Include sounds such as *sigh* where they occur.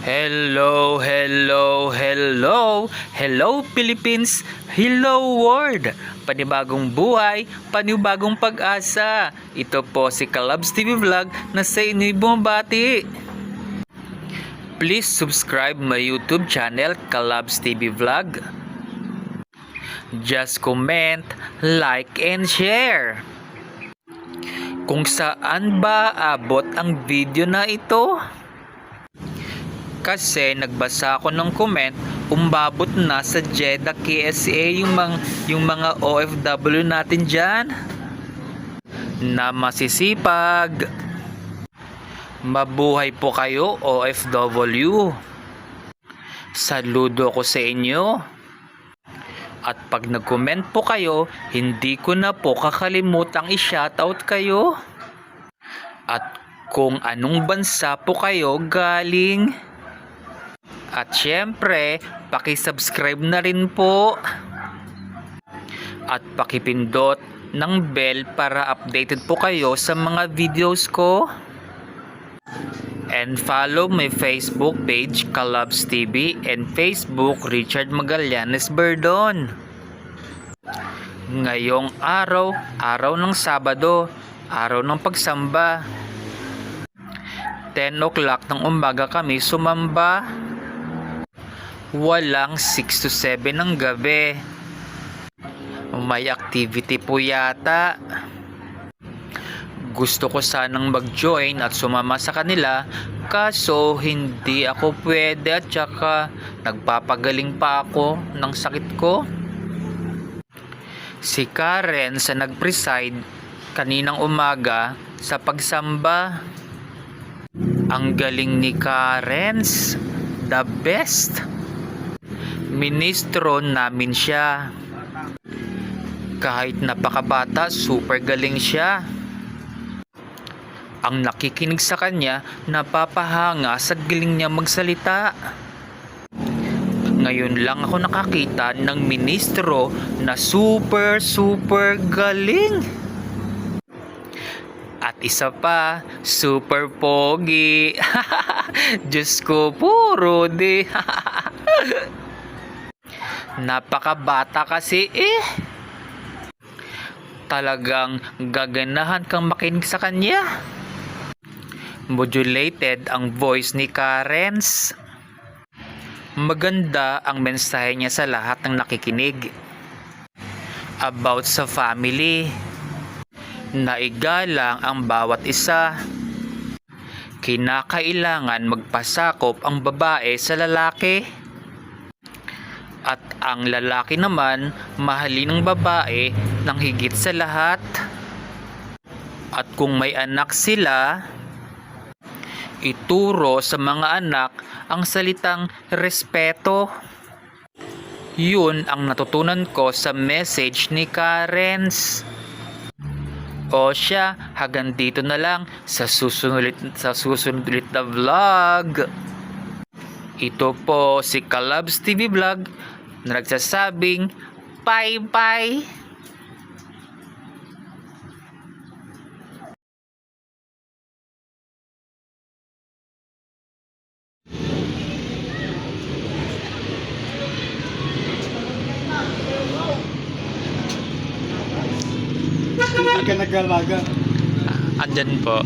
Hello, hello, hello, hello Philippines, hello world. Panibagong buhay, panibagong pag-asa. Ito po si Kalabs TV Vlog na sa inyo'y bumabati. Please subscribe my YouTube channel, Kalabs TV Vlog. Just comment, like, and share. Kung saan ba abot ang video na ito? Kasi nagbasa ako ng comment, umbabot na sa Jeddah KSA yung mga, yung mga OFW natin dyan na masisipag. Mabuhay po kayo OFW. Saludo ko sa inyo. At pag nag-comment po kayo, hindi ko na po kakalimutang i-shoutout kayo. At kung anong bansa po kayo galing. At syempre, paki-subscribe na rin po. At pakipindot ng bell para updated po kayo sa mga videos ko. And follow my Facebook page Kalabs TV and Facebook Richard Magallanes Berdon. Ngayong araw, araw ng Sabado, araw ng pagsamba. 10 o'clock ng umaga kami sumamba. Walang 6 to 7 ng gabi. May activity po yata. Gusto ko sanang mag-join at sumama sa kanila kaso hindi ako pwede at saka nagpapagaling pa ako ng sakit ko. Si Karen sa nag-preside kaninang umaga sa pagsamba. Ang galing ni Karen's the best. Ministro namin siya. Kahit napakabata, super galing siya. Ang nakikinig sa kanya, napapahanga sa galing niya magsalita. Ngayon lang ako nakakita ng ministro na super super galing. At isa pa, super pogi. *laughs* Diyos ko, puro di. *laughs* Napakabata kasi eh. Talagang gaganahan kang makinig sa kanya. Modulated ang voice ni Karens. Maganda ang mensahe niya sa lahat ng nakikinig. About sa family. Naigalang ang bawat isa. Kinakailangan magpasakop ang babae sa lalaki. Ang lalaki naman, mahalin ng babae ng higit sa lahat. At kung may anak sila, ituro sa mga anak ang salitang respeto. Yun ang natutunan ko sa message ni Karens. O siya, hanggang dito na lang sa susunod sa susunod ulit na vlog. Ito po si Kalabs TV Vlog na nagsasabing bye bye. Hindi ka nag-alaga. Andyan po.